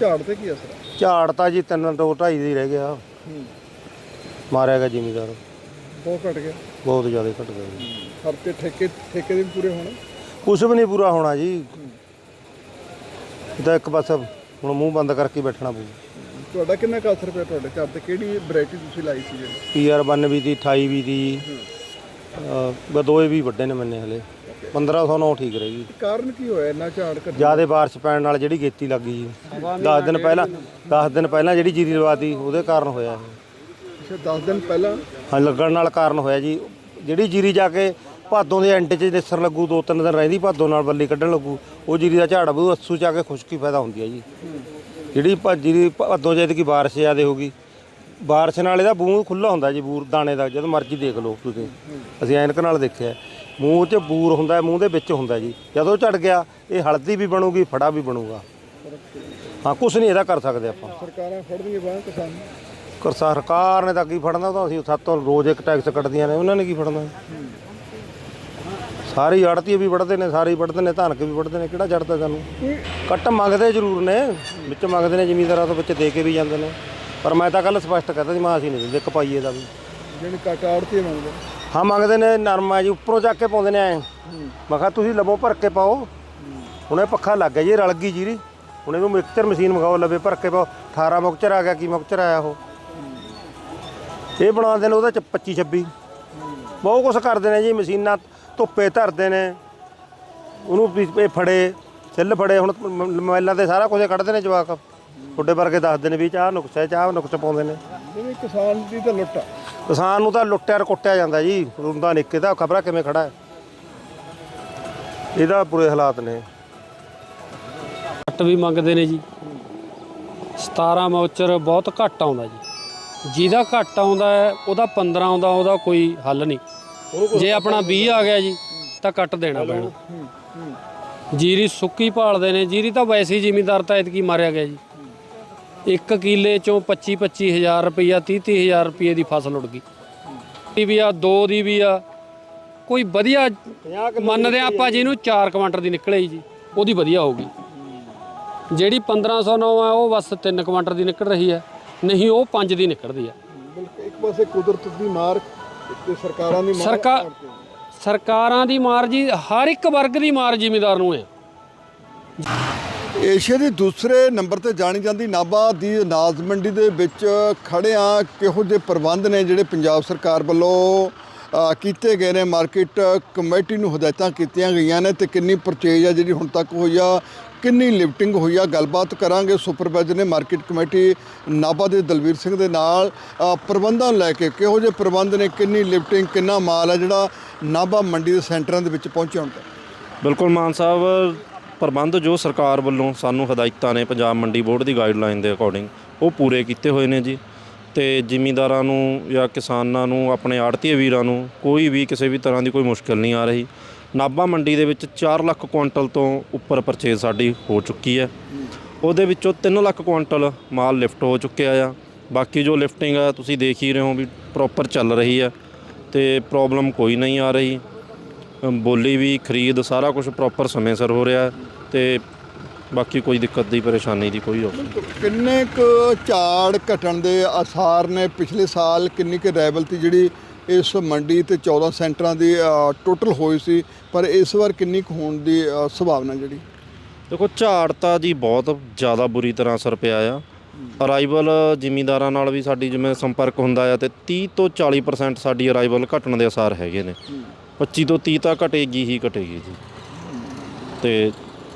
ਝਾੜ ਤੇ ਕੀ ਅਸਰ ਹੈ ਝਾੜ ਤਾਂ ਜੀ ਤਿੰਨ ਦੋ ਢਾਈ ਦੀ ਰਹਿ ਗਿਆ। ਮਾਰਿਆ ਗਿਆ ਜ਼ਿਮੀਦਾਰ। ਬਹੁਤ ਘਟ ਗਿਆ। ਬਹੁਤ ਜ਼ਿਆਦਾ ਘਟ ਗਿਆ ਜੀ ਹਫ਼ਤੇ ਠੇਕੇ ਠੇਕੇ ਦੇ ਵੀ ਪੂਰੇ ਹੋਣੇ? ਕੁਝ ਵੀ ਨਹੀਂ ਪੂਰਾ ਹੋਣਾ ਜੀ। ਇਹ ਤਾਂ ਇੱਕ ਬਸ ਹੁਣ ਮੂੰਹ ਬੰਦ ਕਰਕੇ ਹੀ ਬੈਠਣਾ ਪਊ। ਤੁਹਾਡਾ ਕਿੰਨਾ ਕੁ ਅਸਰ ਪਿਆ ਤੁਹਾਡੇ ਝਾੜ ਤੇ? ਕਿਹੜੀ ਵੈਰਾਈਟੀ ਤੁਸੀਂ ਲਾਈ ਸੀ ਜਿਹੜੀ? ਪੀਆਰ 92 ਦੀ 28 ਵੀ ਦੀ। ਅਹ, ਦੋਏ ਵੀ ਵੱਡੇ ਨੇ ਮੰਨੇ ਹਲੇ। 1509 ਠੀਕ ਰਹੇਗੀ ਕਾਰਨ ਕੀ ਹੋਇਆ ਇੰਨਾ ਝਾੜ ਘਟ? ਜਿਆਦੇ ਬਾਰਿਸ਼ ਪੈਣ ਨਾਲ ਜਿਹੜੀ ਗੇਤੀ ਲੱਗ ਗਈ। ਜੀ 10 ਦਿਨ ਪਹਿਲਾਂ 10 ਦਿਨ ਪਹਿਲਾਂ ਜਿਹੜੀ ਜੀਰੀ ਲਵਾਤੀ ਉਹਦੇ ਕਾਰਨ ਹੋਇਆ ਇਹ। ਪਿਛੇ 10 ਦਿਨ ਪਹਿਲਾਂ? ਹਾਂ ਲੱਗਣ ਨਾਲ ਕਾਰਨ ਹੋਇਆ ਜੀ। ਜਿਹੜੀ ਜੀਰੀ ਜਾ ਕੇ ਭਾਦੋਂ ਦੇ ਐਂਡ 'ਚ ਨਿਸਰ ਲੱਗੂ, ਦੋ ਤਿੰਨ ਦਿਨ ਰਹਿੰਦੀ ਭਾਦੋਂ ਨਾਲ ਬੱਲੀ ਕੱਢਣ ਲੱਗੂ, ਉਹ ਜੀਰੀ ਦਾ ਝਾੜ ਬੂ ਅੱਸੂ ਚ ਆ ਕੇ ਖੁਸ਼ਕੀ ਫਾਇਦਾ ਹੁੰਦੀ ਹੈ ਜੀ। ਜਿਹੜੀ ਭਾ- ਜੀਰੀ ਭਾਦੋਂ ਜਦ ਕੀ ਬਾਰਿਸ਼ ਜ਼ਿਆਦੇ ਗਈ, ਬਾਰਿਸ਼ ਨਾਲ ਇਹਦਾ ਬੂੰਹ ਖੁੱਲਾ ਹੁੰਦਾ ਜੀ, ਬੂਰ ਦਾਣੇ ਦਾ, ਜਦੋਂ ਮਰਜ਼ੀ ਦੇਖ ਲਓ ਤੁਸੀਂ। ਅਸੀਂ ਐਨਕ ਨਾਲ ਦੇਖਿਆ, ਮੂੰਹ 'ਚ ਬੂਰ ਹੁੰਦਾ, ਮੂੰਹ ਦੇ ਵਿੱਚ ਹੁੰਦਾ ਜੀ। ਜਦੋਂ ਝੜ ਗਿਆ, ਇਹ ਹਲਦੀ ਵੀ ਬਣੂਗੀ, ਫੜਾ ਵੀ ਬਣੂਗਾ। ਹਾਂ ਕੁਝ ਨਹੀਂ ਇਹਦਾ ਕਰ ਸਕਦੇ ਆਪਾਂ। ਸਰਕਾਰਾਂ ਫੜਦੀਆਂ ਬਾਹਰ ਕਿਸਾਨ। ਕਰ ਸਰਕਾਰ ਨੇ ਤਾਂ ਕੀ ਫੜਨਾ ਉਹ ਤਾਂ ਅਸੀਂ ਸਾਤੋਂ ਰੋਜ਼ ਇੱਕ ਟੈਕਸ ਕੱਟਦੀਆਂ ਨੇ ਉਹਨਾਂ ਨੇ ਕੀ ਫੜਨਾ? ਸਾਰੇ ਆੜਤੀ ਵੀ ਵੜਦੇ ਨੇ ਸਾਰੇ ਵੜਦੇ ਨੇ ਧਨਕ ਵੀ ਵੜਦੇ ਨੇ ਕਿਹੜਾ ਜੜਦਾ ਸਾਨੂੰ? ਕੱਟ ਮੰਗਦੇ ਜ਼ਰੂਰ ਨੇ ਵਿੱਚ ਮੰਗਦੇ ਨੇ ਜ਼ਿਮੀਂਦਾਰਾਂ ਤੋਂ ਵਿੱਚ ਦੇ ਕੇ ਵੀ ਜਾਂਦੇ ਨੇ। ਪਰ ਮੈਂ ਤਾਂ ਕੱਲ ਸਪਸ਼ਟ ਕਹਤਾ ਸੀ ਮੈਂ ਅਸੀਂ ਨਹੀਂ ਦਿੰਦੇ ਕਪਾਈਏ ਦਾ ਵੀ। ਜਿਹੜੀ ਕੱਟ ਆੜਤੀ ਮੰਗਦੇ ਹਾਂ ਮੰਗਦੇ ਨੇ ਨਰਮਾ ਜੀ ਉੱਪਰੋਂ ਚੱਕ ਕੇ ਪਾਉਂਦੇ ਨੇ ਐ। ਮੈਂ ਕਿਹਾ ਤੁਸੀਂ ਲਵੋ ਭਰ ਕੇ ਪਾਓ। ਹੁਣ ਇਹ ਪੱਖਾ ਲੱਗ ਗਿਆ ਜੀ ਰਲ ਗਈ ਜੀਰੀ। ਹੁਣ ਇਹਨੂੰ ਮਿਕਸਚਰ ਮਸ਼ੀਨ ਮੰਗਾਓ ਲਵੇ ਭਰ ਕੇ ਪਾਓ। 18 ਮੁਕਚਰ ਆ ਗਿਆ ਕੀ ਮੁਕਚਰ ਆਇਆ ਉਹ? ਇਹ ਬਣਾਉਂਦੇ ਨੇ ਉਹਦੇ ਚ 25 26 ਬਹੁਤ ਕੁਝ ਕਰਦੇ ਨੇ ਜੀ ਮਸ਼ੀਨਾਂ ਧੁੱਪੇ ਧਰਦੇ ਨੇ। ਉਹਨੂੰ ਵੀ ਇਹ ਫੜੇ ਸਿੱਲ ਫੜੇ ਹੁਣ ਮੋਬਾਈਲਾਂ ਤੇ ਸਾਰਾ ਕੁਝ ਕੱਢਦੇ ਨੇ ਜਵਾਕ। ਤੁਹਾਡੇ ਵਰਗੇ ਦੱਸਦੇ ਨੇ ਵੀ ਚਾਹ ਨੁਕਸਾ ਹੈ, ਚਾਹ ਨੁਕਸ ਪਾਉਂਦੇ ਨੇ। ਜਿਵੇਂ ਕਿਸਾਨ ਦੀ ਤਾਂ ਲੁੱਟ ਆ। ਕਿਸਾਨ ਨੂੰ ਤਾਂ ਲੁੱਟਿਆ ਕੁੱਟਿਆ ਜਾਂਦਾ ਜੀ। ਰੁੰਦਾ ਨਿੱਕੇ ਦਾ ਖਬਰਾਂ ਕਿਵੇਂ ਖੜਾ ਹੈ? ਇਹਦਾ ਬੁਰੇ ਹਾਲਾਤ ਨੇ। ਘੱਟ ਵੀ ਮੰਗਦੇ ਨੇ ਜੀ। 17 ਮੌਚਰ ਬਹੁਤ ਘੱਟ ਆਉਂਦਾ ਜੀ। ਜਿਹਦਾ ਘੱਟ ਆਉਂਦਾ ਹੈ ਉਹਦਾ 15 ਆਉਂਦਾ ਉਹਦਾ ਕੋਈ ਹੱਲ ਨਹੀਂ। ਜੇ ਆਪਣਾ 20 ਆ ਗਿਆ ਜੀ ਤਾਂ ਕੱਟ ਦੇਣਾ ਪੈਣਾ। ਜੀਰੀ ਸੁੱਕੀ ਭਾਲਦੇ ਨੇ ਜੀਰੀ ਤਾਂ ਵੈਸੇ ਹੀ ਜ਼ਿਮੀਂਦਾਰ ਤਾਂ ਐਤਕੀ ਮਾਰਿਆ ਗਿਆ ਜੀ। ਇੱਕ ਕਿੱਲੇ ਚੋਂ 25 25000 ਰੁਪਈਆ 30 30000 ਰੁਪਏ ਦੀ ਫਸਲ ਉੱਡ ਗਈ। ਵੀ ਆ ਦੋ ਦੀ ਵੀ ਆ। ਕੋਈ ਵਧੀਆ ਮੰਨਦੇ ਆਪਾਂ ਜਿਹਨੂੰ 4 ਕੁਆਂਟਲ ਦੀ ਨਿਕਲੇ ਜੀ ਉਹਦੀ ਵਧੀਆ ਹੋਊਗੀ। ਜਿਹੜੀ 1509 ਆ ਉਹ ਬਸ 3 ਕੁਆਂਟਲ ਦੀ ਨਿਕਲ ਰਹੀ ਹੈ। ਨਹੀਂ ਉਹ 5 ਦੀ ਨਿਕਲਦੀ ਬਿਲਕੁਲ ਇੱਕ ਪਾਸੇ ਕੁਦਰਤ ਦੀ ਮਾਰ ਤੇ ਸਰਕਾਰਾਂ ਦੀ ਮਾਰ ਸਰਕਾਰ ਸਰਕਾਰਾਂ ਦੀ ਮਾਰ ਜੀ ਹਰ ਇੱਕ ਵਰਗ ਦੀ ਮਾਰ ਜ਼ਿਮੀਂਦਾਰ ਨੂੰ ਹੈ ਏਸ਼ੀਆ ਦੇ ਦੂਸਰੇ ਨੰਬਰ ਤੇ ਜਾਣੀ ਜਾਂਦੀ ਨਾਭਾ ਦੀ ਅਨਾਜ ਮੰਡੀ ਦੇ ਵਿੱਚ ਖੜੇ ਆ। ਕਿਹੋ ਜਿਹੇ ਪ੍ਰਬੰਧ ਨੇ ਜਿਹੜੇ ਪੰਜਾਬ ਸਰਕਾਰ ਵੱਲੋਂ ਕੀਤੇ ਗਏ ਨੇ? ਮਾਰਕੀਟ ਕਮੇਟੀ ਨੂੰ ਹਦਾਇਤਾਂ ਕੀਤੀਆਂ ਗਈਆਂ ਨੇ ਤੇ ਕਿੰਨੀ ਪਰਚੇਜ ਆ ਜਿਹੜੀ ਹੁਣ ਤੱਕ ਹੋਈ ਆ? ਕਿੰਨੀ ਲਿਫਟਿੰਗ ਹੋਈ ਆ, ਗੱਲਬਾਤ ਕਰਾਂਗੇ। ਸੁਪਰਵਾਈਜ਼ਰ ਨੇ ਮਾਰਕੀਟ ਕਮੇਟੀ ਨਾਭਾ ਦੇ ਦਲਵੀਰ ਸਿੰਘ ਦੇ ਨਾਲ ਪ੍ਰਬੰਧਾਂ ਨੂੰ ਲੈ ਕੇ ਕਿਹੋ ਜਿਹੇ ਪ੍ਰਬੰਧ ਨੇ, ਕਿੰਨੀ ਲਿਫਟਿੰਗ, ਕਿੰਨਾ ਮਾਲ ਆ ਜਿਹੜਾ ਨਾਭਾ ਮੰਡੀ ਦੇ ਸੈਂਟਰਾਂ ਦੇ ਵਿੱਚ ਪਹੁੰਚਿਆ ਹੁਣ ਬਿਲਕੁਲ ਮਾਨ ਸਾਹਿਬ, ਪ੍ਰਬੰਧ ਜੋ ਸਰਕਾਰ ਵੱਲੋਂ ਸਾਨੂੰ ਹਦਾਇਤਾਂ ਨੇ ਪੰਜਾਬ ਮੰਡੀ ਬੋਰਡ ਦੀ ਗਾਈਡਲਾਈਨ ਦੇ ਅਕੋਰਡਿੰਗ ਉਹ ਪੂਰੇ ਕੀਤੇ ਹੋਏ ਨੇ ਜੀ। ਤੇ ਜ਼ਿਮੀਂਦਾਰਾਂ ਨੂੰ ਜਾਂ ਕਿਸਾਨਾਂ ਨੂੰ, ਆਪਣੇ ਆੜਤੀਏ ਵੀਰਾਂ ਨੂੰ ਕੋਈ ਵੀ ਕਿਸੇ ਵੀ ਤਰ੍ਹਾਂ ਦੀ ਕੋਈ ਮੁਸ਼ਕਲ ਨਹੀਂ ਆ ਰਹੀ। ਨਾਭਾ ਮੰਡੀ ਦੇ ਵਿੱਚ 4 ਲੱਖ ਕੁਇੰਟਲ ਤੋਂ ਉੱਪਰ ਪਰਚੇਜ਼ ਸਾਡੀ ਹੋ ਚੁੱਕੀ ਹੈ। ਉਹਦੇ ਵਿੱਚੋਂ 3 ਲੱਖ ਕੁਇੰਟਲ ਮਾਲ ਲਿਫਟ ਹੋ ਚੁੱਕਿਆ ਆ। ਬਾਕੀ ਜੋ ਲਿਫਟਿੰਗ ਆ, ਤੁਸੀਂ ਦੇਖ ਹੀ ਰਹੇ ਹੋ ਵੀ ਪ੍ਰੋਪਰ ਚੱਲ ਰਹੀ ਹੈ ਤੇ ਪ੍ਰੋਬਲਮ ਕੋਈ ਨਹੀਂ ਆ ਰਹੀ। ਬੋਲੀ ਵੀ, ਖਰੀਦ, ਸਾਰਾ ਕੁਝ ਪ੍ਰੋਪਰ ਸਮੇਂ ਸਿਰ ਹੋ ਰਿਹਾ ਹੈ ਤੇ ਬਾਕੀ ਕੋਈ ਦਿੱਕਤ ਦੀ ਪਰੇਸ਼ਾਨੀ ਦੀ ਕੋਈ ਔਖੀ ਨਹੀਂ। ਕਿੰਨੇ ਕੁ ਝਾੜ ਘਟਣ ਦੇ ਆਸਾਰ ਨੇ? ਪਿਛਲੇ ਸਾਲ ਕਿੰਨੀ ਕੁ ਰੈਵਲ 'ਤੇ ਜਿਹੜੀ ਇਸ ਮੰਡੀ ਤੇ 14 ਸੈਂਟਰਾਂ ਦੀ ਟੋਟਲ ਹੋਈ ਸੀ ਪਰ ਇਸ ਵਾਰ ਕਿੰਨੀ ਕੁ ਹੋਣ ਦੀ ਸੰਭਾਵਨਾ ਜਿਹੜੀ? ਦੇਖੋ ਝਾੜ ਤਾਂ ਜੀ ਬਹੁਤ ਜ਼ਿਆਦਾ ਬੁਰੀ ਤਰ੍ਹਾਂ ਅਸਰ ਪਿਆ ਆ। ਅਰਾਈਵਲ ਜ਼ਿਮੀਂਦਾਰਾਂ ਨਾਲ ਵੀ ਸਾਡੀ ਜਿਵੇਂ ਸੰਪਰਕ ਹੁੰਦਾ ਆ ਤੇ 30 ਤੋਂ 40% ਸਾਡੀ ਅਰਾਈਵਲ ਘਟਣ ਦੇ ਅਸਾਰ ਹੈਗੇ ਨੇ। 25 ਤੋਂ 30 ਤਾਂ ਘਟੇਗੀ ਹੀ ਘਟੇਗੀ ਜੀ। ਤੇ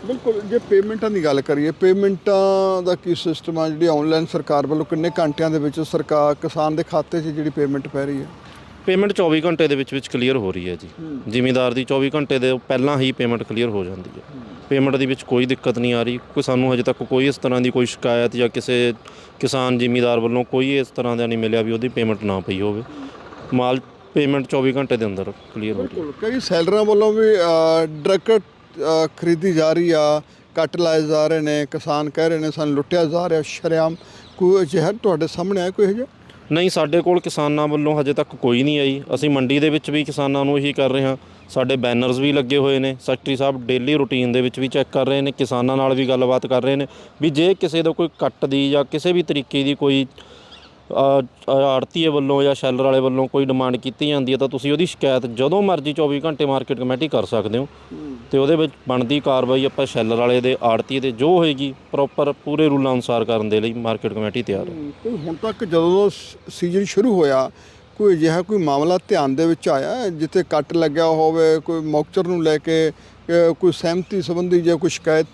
ਬਿਲਕੁਲ ਜੇ ਪੇਮੈਂਟਾਂ ਦੀ ਗੱਲ ਕਰੀਏ ਪੇਮੈਂਟਾਂ ਦਾ ਕੀ ਸਿਸਟਮ ਆ? ਜਿਹੜੀ ਆਨਲਾਈਨ ਸਰਕਾਰ ਵੱਲੋਂ ਕਿੰਨੇ ਘੰਟਿਆਂ ਦੇ ਵਿੱਚ ਸਰਕਾਰ ਕਿਸਾਨ ਦੇ ਖਾਤੇ 'ਚ ਜਿਹੜੀ ਪੇਮੈਂਟ ਪੈ ਰਹੀ ਹੈ? ਪੇਮੈਂਟ 24 ਘੰਟੇ ਦੇ ਵਿੱਚ ਵਿੱਚ ਕਲੀਅਰ ਹੋ ਰਹੀ ਹੈ ਜੀ। ਜ਼ਿਮੀਂਦਾਰ ਦੀ 24 ਘੰਟੇ ਦੇ ਪਹਿਲਾਂ ਹੀ ਪੇਮੈਂਟ ਕਲੀਅਰ ਹੋ ਜਾਂਦੀ ਹੈ। ਪੇਮੈਂਟ ਦੇ ਵਿੱਚ ਕੋਈ ਦਿੱਕਤ ਨਹੀਂ ਆ ਰਹੀ। ਕੋਈ ਸਾਨੂੰ ਹਜੇ ਤੱਕ ਕੋਈ ਇਸ ਤਰ੍ਹਾਂ ਦੀ ਕੋਈ ਸ਼ਿਕਾਇਤ ਜਾਂ ਕਿਸੇ ਕਿਸਾਨ ਜ਼ਿਮੀਂਦਾਰ ਵੱਲੋਂ ਕੋਈ ਇਸ ਤਰ੍ਹਾਂ ਦਾ ਨਹੀਂ ਮਿਲਿਆ ਵੀ ਉਹਦੀ ਪੇਮੈਂਟ ਨਾ ਪਈ ਹੋਵੇ। ਮਾਲ ਪੇਮੈਂਟ 24 ਘੰਟੇ ਦੇ ਅੰਦਰ ਕਲੀਅਰ ਹੋ ਹੈ ਬਿਲਕੁਲ ਕਈ ਸੈਲਰਾਂ ਵੱਲੋਂ ਵੀ ਡਰਕਟ ਖਰੀਦੀ ਜਾ ਰਹੀ ਆ ਕੱਟ ਲਾਏ ਜਾ ਰਹੇ ਨੇ ਕਿਸਾਨ ਕਹਿ ਰਹੇ ਨੇ ਸਾਨੂੰ ਲੁੱਟਿਆ ਜਾ ਰਿਹਾ ਸ਼ਰੇਆਮ ਕੋਈ ਅਜਿਹਾ ਤੁਹਾਡੇ ਸਾਹਮਣੇ ਆਇਆ ਕੋਈ ਜਿਹਾ? ਨਹੀਂ, ਸਾਡੇ ਕੋਲ ਕਿਸਾਨਾਂ ਵੱਲੋਂ ਹਜੇ ਤੱਕ ਕੋਈ ਨਹੀਂ ਆਈ। ਅਸੀਂ ਮੰਡੀ ਦੇ ਵਿੱਚ ਵੀ ਕਿਸਾਨਾਂ ਨੂੰ ਇਹੀ ਕਰ ਰਹੇ ਹਾਂ। ਸਾਡੇ ਬੈਨਰਸ ਵੀ ਲੱਗੇ ਹੋਏ ਨੇ। ਸੈਕਟਰੀ ਸਾਹਿਬ ਡੇਲੀ ਰੂਟੀਨ ਦੇ ਵਿੱਚ ਵੀ ਚੈੱਕ ਕਰ ਰਹੇ ਨੇ। ਕਿਸਾਨਾਂ ਨਾਲ ਵੀ ਗੱਲਬਾਤ ਕਰ ਰਹੇ ਨੇ। ਵੀ ਜੇ ਕਿਸੇ ਦਾ ਕੋਈ ਕੱਟ ਦੀ ਜਾਂ ਕਿਸੇ ਵੀ ਤਰੀਕੇ ਦੀ ਕੋਈ ਆੜਤੀਏ ਵੱਲੋਂ ਜਾਂ ਸ਼ੈਲਰ ਵਾਲੇ ਵੱਲੋਂ ਕੋਈ ਡਿਮਾਂਡ ਕੀਤੀ ਜਾਂਦੀ ਹੈ ਤਾਂ ਤੁਸੀਂ ਉਹਦੀ ਸ਼ਿਕਾਇਤ ਜਦੋਂ ਮਰਜ਼ੀ 24 ਘੰਟੇ ਮਾਰਕੀਟ ਕਮੇਟੀ ਕਰ ਸਕਦੇ ਹੋ। ਤੇ ਉਹਦੇ ਵਿੱਚ ਬਣਦੀ ਕਾਰਵਾਈ ਆਪਾਂ ਸ਼ੈਲਰ ਵਾਲੇ ਦੇ, ਆੜਤੀਏ ਦੇ ਜੋ ਹੋਏਗੀ ਪ੍ਰੋਪਰ ਪੂਰੇ ਰੂਲਾਂ ਅਨੁਸਾਰ ਕਰਨ ਦੇ ਲਈ ਮਾਰਕੀਟ ਕਮੇਟੀ ਤਿਆਰ ਹੈ। ਹੁਣ ਤੱਕ ਜਦੋਂ ਸੀਜ਼ਨ ਸ਼ੁਰੂ ਹੋਇਆ, ਕੋਈ ਅਜਿਹਾ ਕੋਈ ਮਾਮਲਾ ਧਿਆਨ ਦੇ ਵਿੱਚ ਆਇਆ ਜਿੱਥੇ ਕੱਟ ਲੱਗਿਆ ਹੋਵੇ, ਕੋਈ ਮੌਕਚਰ ਨੂੰ ਲੈ ਕੇ ਕੋਈ ਸਹਿਮਤੀ ਸੰਬੰਧੀ ਜਾਂ ਕੋਈ ਸ਼ਿਕਾਇਤ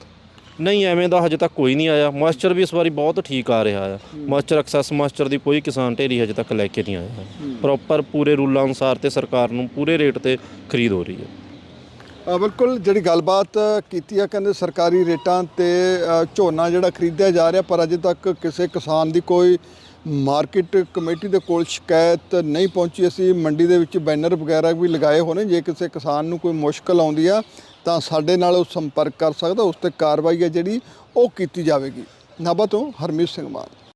ਨਹੀਂ ਐਵੇਂ ਦਾ ਹਜੇ ਤੱਕ ਕੋਈ ਨਹੀਂ ਆਇਆ। ਮੋਇਸਚਰ ਵੀ ਇਸ ਵਾਰੀ ਬਹੁਤ ਠੀਕ ਆ ਰਿਹਾ ਆ। ਮੋਇਸਚਰ ਐਕਸੈਸ ਮੋਇਸਚਰ ਦੀ ਕੋਈ ਕਿਸਾਨ ਢੇਰੀ ਹਜੇ ਤੱਕ ਲੈ ਕੇ ਨਹੀਂ ਆਇਆ। ਪ੍ਰੋਪਰ ਪੂਰੇ ਰੂਲਾਂ ਅਨੁਸਾਰ ਤੇ ਸਰਕਾਰ ਨੂੰ ਪੂਰੇ ਰੇਟ ਤੇ ਖਰੀਦ ਹੋ ਰਹੀ ਹੈ। ਅ, ਬਿਲਕੁਲ ਜਿਹੜੀ ਗੱਲਬਾਤ ਕੀਤੀ ਆ ਕਹਿੰਦੇ ਸਰਕਾਰੀ ਰੇਟਾਂ ਤੇ ਅ, ਝੋਨਾ ਜਿਹੜਾ ਖਰੀਦਿਆ ਜਾ ਰਿਹਾ ਪਰ ਅਜੇ ਤੱਕ ਕਿਸੇ ਕਿਸਾਨ ਦੀ ਕੋਈ ਮਾਰਕੀਟ ਕਮੇਟੀ ਦੇ ਕੋਲ ਸ਼ਿਕਾਇਤ ਨਹੀਂ ਪਹੁੰਚੀ। ਅਸੀਂ ਮੰਡੀ ਦੇ ਵਿੱਚ ਬੈਨਰ ਵਗੈਰਾ ਵੀ ਲਗਾਏ ਨੇ ਜੇ ਕਿਸੇ ਕਿਸਾਨ ਨੂੰ ਕੋਈ ਮੁਸ਼ਕਲ ਆਉਂਦੀ ਆ ਤਾਂ ਸਾਡੇ ਨਾਲ ਉਹ ਸੰਪਰਕ ਕਰ ਸਕਦਾ, ਉਸ ਤੇ ਕਾਰਵਾਈ ਹੈ ਜਿਹੜੀ ਉਹ ਕੀਤੀ ਜਾਵੇਗੀ। ਨਾਭਾ ਤੋਂ ਹਰਮੀਤ ਸਿੰਘ ਮਾਨ।